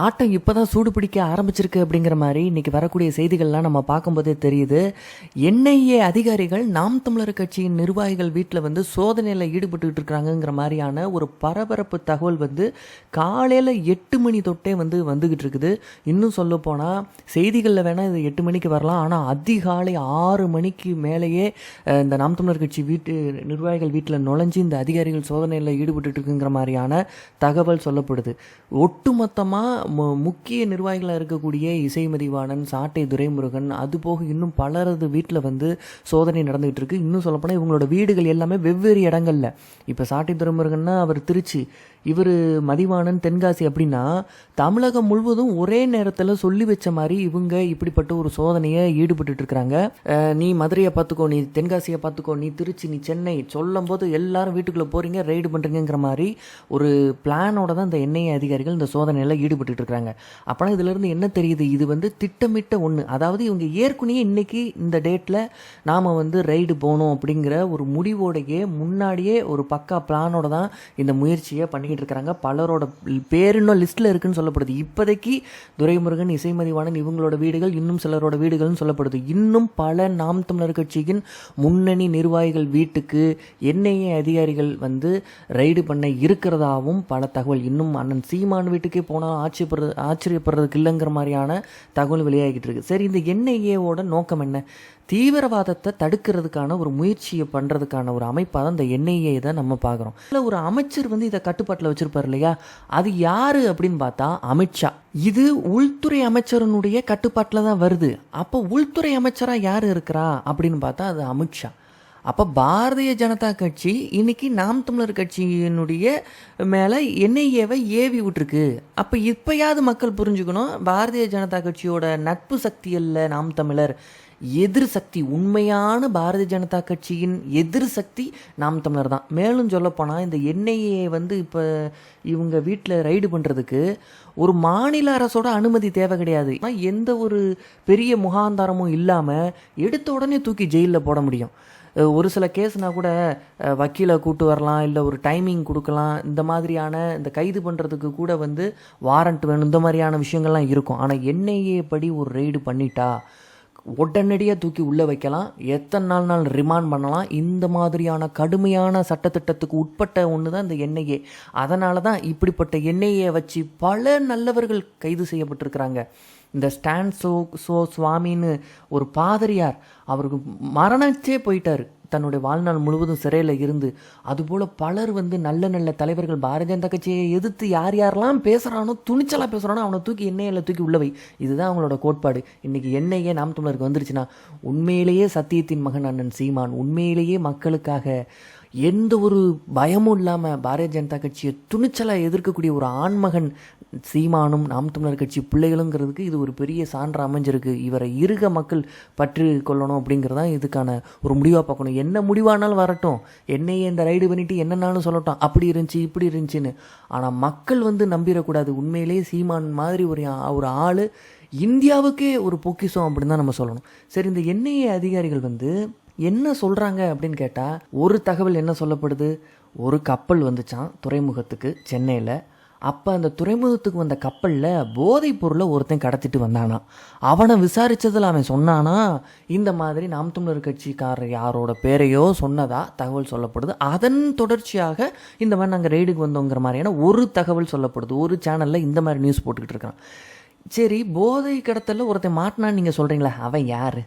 ஆட்டம் இப்போ தான் சூடு பிடிக்க ஆரம்பிச்சிருக்கு அப்படிங்கிற மாதிரி இன்னைக்கு வரக்கூடிய செய்திகள்லாம் நம்ம பார்க்கும்போதே தெரியுது. என்ஐஏ அதிகாரிகள் நாம் தமிழர் கட்சியின் நிர்வாகிகள் வீட்டில் வந்து சோதனையில் ஈடுபட்டுக்கிட்டு இருக்கிறாங்கங்கிற மாதிரியான ஒரு பரபரப்பு தகவல் வந்து காலையில் எட்டு மணி தொட்டே வந்து வந்துக்கிட்டு இருக்குது. இன்னும் சொல்ல போனால் செய்திகளில் வேணால் இது எட்டு மணிக்கு வரலாம். ஆனால் அதிகாலை ஆறு மணிக்கு மேலேயே இந்த நாம் தமிழர் கட்சி வீட்டு நிர்வாகிகள் வீட்டில் நுழைஞ்சு இந்த அதிகாரிகள் சோதனையில் ஈடுபட்டு இருக்குங்கிற மாதிரியான தகவல் சொல்லப்படுது. ஒட்டுமொத்தமாக முக்கிய நிர்வாகிகளாக இருக்கக்கூடிய இசைமதிவாணன் சாட்டை துரைமுருகன் அது போக இன்னும் பலரது வீட்டில் வந்து சோதனை நடந்துகிட்டு இருக்கு இன்னும் சொல்லப்போனால் இவங்களோட வீடுகள் எல்லாமே வெவ்வேறு இடங்கள்ல. இப்போ சாட்டை துரைமுருகன்னா அவர் திருச்சி. இவர் மதிவாணன் தென்காசி அப்படின்னா தமிழகம் முழுவதும் ஒரே நேரத்தில் சொல்லி வச்ச மாதிரி இவங்க இப்படிப்பட்ட ஒரு சோதனையை ஈடுபட்டு இருக்கிறாங்க நீ மதுரையை பார்த்துக்கோ நீ தென்காசியை பார்த்துக்கோ நீ திருச்சி நீ சென்னை சொல்லும் போது எல்லாரும் வீட்டுக்குள்ளே போகிறீங்க ரைடு பண்ணுறீங்கிற மாதிரி ஒரு பிளானோட தான் இந்த என்ஐஏ அதிகாரிகள் இந்த சோதனையில் ஈடுபட்டுட்டு இருக்கிறாங்க அப்போனா இதிலிருந்து என்ன தெரியுது? இது வந்து திட்டமிட்ட ஒன்று அதாவது இவங்க ஏற்கனவே இன்றைக்கி இந்த டேட்டில் நாம் வந்து ரைடு போகணும் அப்படிங்கிற ஒரு முடிவோடையே முன்னாடியே ஒரு பக்கா பிளானோட தான் இந்த முயற்சியை பண்ணிக்கிட்டு இருக்கிறாங்க பலரோட பேர் இன்னும் லிஸ்ட்டில் இருக்குன்னு சொல்லப்படுது. இப்போதைக்கு துரைமுருகன் இசைமதிவாணன் இவங்களோட வீடுகள் இன்னும் சிலரோட வீடுகள்னு சொல்லப்படுது. இன்னும் பல நாம் தமிழர் கட்சியின் முன்னணி நிர்வாகிகள் வீட்டுக்கு என்ஐஏ அதிகாரிகள் வந்து ரைடு பண்ண இருக்கிறதாவும் பல தகவல். இன்னும் அண்ணன் சீமான் வீட்டுக்கே போனால் ஆச்சரியப்படுறது ஆச்சரியப்படுறதுக்கு இல்லைங்கிற மாதிரியான தகவல் வெளியாகிட்டு இருக்கு. சரி இந்த என்ஐஏவோட நோக்கம் என்ன? தீவிரவாதத்தை தடுக்கிறதுக்கான ஒரு முயற்சியை பண்ணுறதுக்கான ஒரு அமைப்பாக தான் இந்த என்ஐஏ தான் நம்ம பார்க்குறோம். இல்லை ஒரு அமைச்சர் வந்து இதை கட்டுப்பாட்டில் வச்சிருப்பார் இல்லையா? அது யாரு அப்படின்னு பார்த்தா அமித்ஷா. இது உள்துறை அமைச்சரனுடைய கட்டுப்பாட்டில் தான் வருது. அப்போ உள்துறை அமைச்சராக யார் இருக்கிறா அப்படின்னு பார்த்தா அது அமித்ஷா. அப்போ பாரதிய ஜனதா கட்சி இன்னைக்கு நாம் தமிழர் கட்சியினுடைய மேலே என்ஐஏவை ஏவி விட்டுருக்கு. அப்போ இப்போயாவது மக்கள் புரிஞ்சுக்கணும் பாரதிய ஜனதா கட்சியோட நட்பு சக்தி அல்ல நாம் தமிழர். எதிர் சக்தி உண்மையான பாரதிய ஜனதா கட்சியின் எதிர் சக்தி நாம் தமிழர் தான். மேலும் சொல்லப்போனால் இந்த என்ஐஏ வந்து இப்போ இவங்க வீட்டில் ரைடு பண்ணுறதுக்கு ஒரு மாநில அரசோட அனுமதி தேவை கிடையாது. எந்த ஒரு பெரிய முகாந்தாரமும் இல்லாமல் எடுத்த உடனே தூக்கி ஜெயிலில் போட முடியும். ஒரு சில கேஸ்னால் கூட வக்கீலை கூட்டு வரலாம் இல்லை ஒரு டைமிங் கொடுக்கலாம். இந்த மாதிரியான இந்த கைது பண்ணுறதுக்கு கூட வந்து வாரண்ட் வேணும். இந்த மாதிரியான விஷயங்கள்லாம் இருக்கும். ஆனால் என்ஐஏ படி ஒரு ரெய்டு பண்ணிட்டா உடனடியாக தூக்கி உள்ளே வைக்கலாம். எத்தனை நாள் நாள் ரிமாண்ட் பண்ணலாம். இந்த மாதிரியான கடுமையான சட்டத்திட்டத்துக்கு உட்பட்ட ஒன்று தான் இந்த என்ஐஏ. அதனால தான் இப்படிப்பட்ட என்ஐஏ வச்சு பல நல்லவர்கள் கைது செய்யப்பட்டிருக்கிறாங்க. இந்த ஸ்டான் சோ சோ சுவாமின்னு ஒரு பாதிரியார் அவருக்கு மரணச்சே போயிட்டார். தன்னுடைய வாழ்நாள் முழுவதும் சிறையில் இருந்து. அதுபோல் பலர் வந்து நல்ல நல்ல தலைவர்கள் பாரதிய ஜனதா கட்சியை எதிர்த்து யார் யாரெல்லாம் பேசுகிறானோ துணிச்சலாக பேசுகிறானோ அவனை தூக்கி எண்ணெயில் தூக்கி உள்ளவை இதுதான் அவங்களோட கோட்பாடு. இன்றைக்கி எண்ணெயே நாம் தமிழருக்கு வந்துருச்சுன்னா உண்மையிலேயே சத்தியத்தின் மகன் அண்ணன் சீமான் உண்மையிலேயே மக்களுக்காக எந்த ஒரு பயமும் இல்லாமல் பாரதிய ஜனதா கட்சியை துணிச்சலாக எதிர்க்கக்கூடிய ஒரு ஆண்மகன் சீமானும் நாம் தமிழர் கட்சி பிள்ளைகளுங்கிறதுக்கு இது ஒரு பெரிய சான்று அமைஞ்சிருக்கு. இவரை இருக மக்கள் பற்றி கொள்ளணும் அப்படிங்கிறதான் இதுக்கான ஒரு முடிவாக பார்க்கணும். என்ன முடிவானாலும் வரட்டும். என்னையே இந்த ரைடு பண்ணிட்டு என்னன்னாலும் சொல்லட்டும். அப்படி இருந்துச்சு இப்படி இருந்துச்சுன்னு. ஆனால் மக்கள் வந்து நம்பிடக்கூடாது. உண்மையிலேயே சீமான் மாதிரி ஒரு ஒரு ஆள் இந்தியாவுக்கே ஒரு பொக்கிஷம் அப்படின்னு தான் நம்ம சொல்லணும். சரி இந்த என்ஐஏ அதிகாரிகள் வந்து என்ன சொல்கிறாங்க அப்படின்னு கேட்டால் ஒரு தகவல் என்ன சொல்லப்படுது? ஒரு கப்பல் வந்துச்சான் துறைமுகத்துக்கு சென்னையில். அப்போ அந்த துறைமுகத்துக்கு வந்த கப்பலில் போதைப் பொருளை ஒருத்தன் கடத்திட்டு வந்தானா? அவனை விசாரித்ததில் அவன் சொன்னானா? இந்த மாதிரி நாம் தமிழர் கட்சிக்காரர் யாரோட பேரையோ சொன்னதா தகவல் சொல்லப்படுது. அதன் தொடர்ச்சியாக இந்த மாதிரி நாங்கள் ரெய்டுக்கு வந்தோங்கிற மாதிரியான ஒரு தகவல் சொல்லப்படுது. ஒரு சேனலில் இந்த மாதிரி நியூஸ் போட்டுக்கிட்டு இருக்கிறான் சரி போதை கடத்தலில் ஒருத்தன் மாட்டினான்னு நீங்கள் சொல்கிறீங்களா அவன் யார்?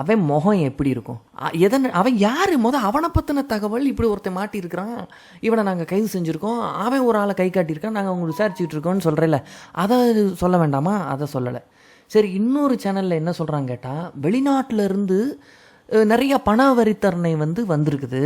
அவன் முகம் எப்படி இருக்கும்? எதன் அவன் யார்? முத அவனை பற்றின தகவல் இப்படி ஒருத்தன் மாட்டியிருக்கிறான். இவனை நாங்கள் கைது செஞ்சுருக்கோம். அவன் ஒரு ஆளை கை காட்டியிருக்கான். நாங்கள் அவங்க விசாரிச்சுட்டு இருக்கோம்னு சொல்கிறேன்ல அதை சொல்ல வேண்டாமா? அதை சொல்லலை. சரி இன்னொரு சேனலில் என்ன சொல்கிறாங்க கேட்டால் வெளிநாட்டிலருந்து நிறைய பண வரித்தரணை வந்து வந்திருக்குது.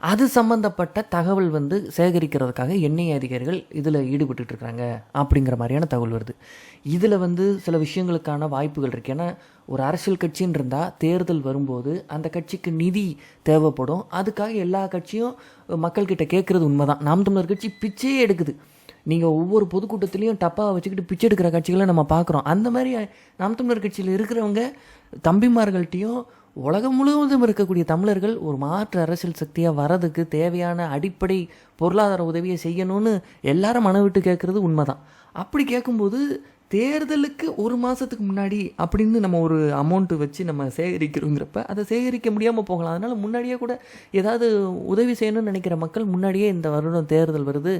அது சம்பந்தப்பட்ட தகவல் வந்து சேகரிக்கிறதுக்காக எண்ணெய் அதிகாரிகள் இதில் ஈடுபட்டு இருக்கிறாங்க அப்படிங்கிற மாதிரியான தகவல் வருது. இதில் வந்து சில விஷயங்களுக்கான வாய்ப்புகள் இருக்குது ஏன்னா ஒரு அரசியல் கட்சின்னு இருந்தால் தேர்தல் வரும்போது அந்த கட்சிக்கு நிதி தேவைப்படும். அதுக்காக எல்லா கட்சியும் மக்கள்கிட்ட கேட்குறது உண்மைதான். நாம் தமிழர் கட்சி பிச்சையே எடுக்குது. நீங்கள் ஒவ்வொரு பொதுக்கூட்டத்திலையும் டப்பாவை வச்சுக்கிட்டு பிச்சை எடுக்கிற கட்சிகளை நம்ம பார்க்குறோம் அந்த மாதிரி நாம் தமிழர் கட்சியில் இருக்கிறவங்க தம்பிமார்கள்ட்டையும் உலகம் முழுவதும் இருக்கக்கூடிய தமிழர்கள் ஒரு மாற்று அரசியல் சக்தியாக வரதுக்கு தேவையான அடிப்படை பொருளாதார உதவியை செய்யணும்னு எல்லாரும் மன விட்டு கேட்குறது உண்மைதான். அப்படி கேட்கும்போது தேர்தலுக்கு ஒரு மாதத்துக்கு முன்னாடி அப்படின்னு நம்ம ஒரு அமௌண்ட்டு வச்சு நம்ம சேகரிக்கிறோங்கிறப்ப அதை சேகரிக்க முடியாமல் போகலாம். அதனால் முன்னாடியே கூட ஏதாவது உதவி செய்யணும்னு நினைக்கிற மக்கள் முன்னாடியே இந்த வருடம் தேர்தல் வருது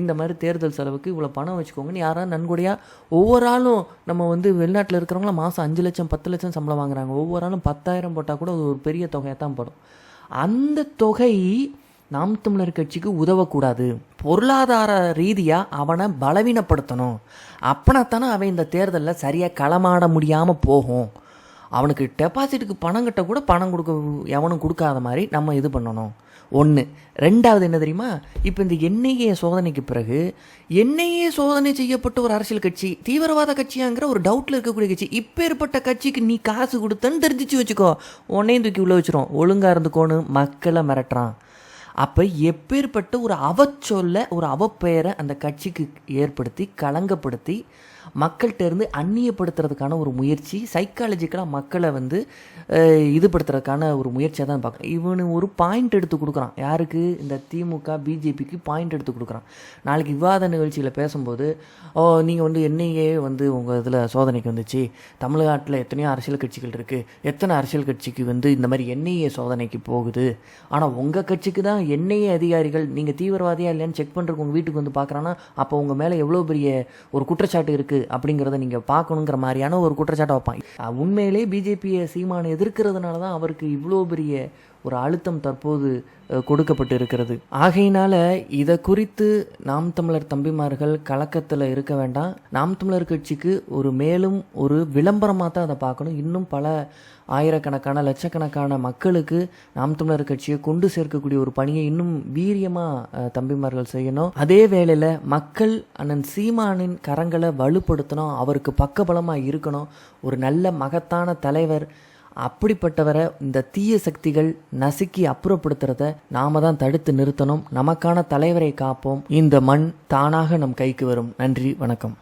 இந்த மாதிரி தேர்தல் செலவுக்கு இவ்வளோ பணம் வச்சுக்கோங்கன்னு யாராவது நன்கொடையாக ஒவ்வொரு ஆளும் நம்ம வந்து வெளிநாட்டில் இருக்கிறவங்களாம் மாதம் அஞ்சு லட்சம் பத்து லட்சம் சம்பளம் வாங்குறாங்க. ஒவ்வொரு ஆளும் பத்தாயிரம் போட்டால் கூட அது ஒரு பெரிய தொகையாக தான் படும். அந்த தொகை நாம் தமிழர் கட்சிக்கு உதவக்கூடாது. பொருளாதார ரீதியாக அவனை பலவீனப்படுத்தணும். அப்படின்னாத்தானே அவன் இந்த தேர்தலில் சரியாக களமாட முடியாமல் போகும். அவனுக்கு டெபாசிட்டுக்கு பணம் கட்ட கூட பணம் கொடுக்க எவனும் கொடுக்காத மாதிரி நம்ம இது பண்ணணும். ஒன்று ரெண்டாவது என்ன தெரியுமா? இப்போ இந்த என்ஐஏ சோதனைக்கு பிறகு என்ஐஏ சோதனை செய்யப்பட்ட ஒரு அரசியல் கட்சி தீவிரவாத கட்சியாங்கிற ஒரு டவுட்டில் இருக்கக்கூடிய கட்சி இப்பேற்பட்ட கட்சிக்கு நீ காசு கொடுத்தன்னு தெரிஞ்சிச்சு வச்சுக்கோ. உன்னையும் தூக்கி உள்ளே வச்சிரும். ஒழுங்காக இருந்துக்கோன்னு மக்களை மிரட்டுறான். அப்போ எப்பேற்பட்ட ஒரு அவச்சொல்ல ஒரு அவப்பெயரை அந்த கட்சிக்கு ஏற்படுத்தி களங்கப்படுத்தி மக்கள்கிட்ட இருந்து அந்நியப்படுத்துறதுக்கான ஒரு முயற்சி சைக்காலஜிக்கலாக மக்களை வந்து இதுபடுத்துறதுக்கான ஒரு முயற்சியாக தான் பார்க்குறேன். இவனு ஒரு பாயிண்ட் எடுத்து கொடுக்குறான். யாருக்கு? இந்த திமுக பிஜேபிக்கு பாயிண்ட் எடுத்து கொடுக்குறான். நாளைக்கு விவாத நிகழ்ச்சியில் பேசும்போது ஓ நீங்கள் வந்து என்னையே வந்து உங்கள் இதில் சோதனைக்கு வந்துச்சு. தமிழ்நாட்டில் எத்தனையோ அரசியல் கட்சிகள் இருக்குது எத்தனை அரசியல் கட்சிக்கு வந்து இந்த மாதிரி என்ஐஏ சோதனைக்கு போகுது? ஆனால் உங்கள் கட்சிக்கு தான் என்ஐஏ அதிகாரிகள் நீங்கள் தீவிரவாதியா இல்லைன்னு செக் பண்ணுறதுக்கு உங்கள் வீட்டுக்கு வந்து பார்க்குறான்னா அப்போ உங்கள் மேலே எவ்வளோ பெரிய ஒரு குற்றச்சாட்டு இருக்குது அப்படிங்கிறத நீங்கள் பார்க்கணுங்கிற மாதிரியான ஒரு குற்றச்சாட்டை வைப்பாங்க. அஹ் உண்மையிலே பிஜேபியை சீமானை எதிர்க்கிறதுனால தான் அவருக்கு இவ்வளோ பெரிய ஒரு அழுத்தம் தற்போது கொடுக்கப்பட்டு இருக்கிறது ஆகையினால இதை குறித்து நாம் தமிழர் தம்பிமார்கள் கலக்கத்தில் இருக்க வேண்டாம். நாம் தமிழர் கட்சிக்கு ஒரு மேலும் ஒரு விளம்பரமாக தான் அதை பார்க்கணும். இன்னும் பல ஆயிரக்கணக்கான லட்சக்கணக்கான மக்களுக்கு நாம் தமிழர் கட்சியை கொண்டு சேர்க்கக்கூடிய ஒரு பணியை இன்னும் வீரியமாக தம்பிமார்கள் செய்யணும். அதே வேளையில் மக்கள் அண்ணன் சீமானின் கரங்களை வலுப்படுத்தணும். அவருக்கு பக்கபலமாக இருக்கணும். ஒரு நல்ல மகத்தான தலைவர் அப்படிப்பட்டவரை இந்த தீய சக்திகள் நசுக்கி அப்புறப்படுத்துறத நாம தான் தடுத்து நிறுத்தணும். நமக்கான தலைவரை காப்போம். இந்த மண் தானாக நம் கைக்கு வரும். நன்றி வணக்கம்.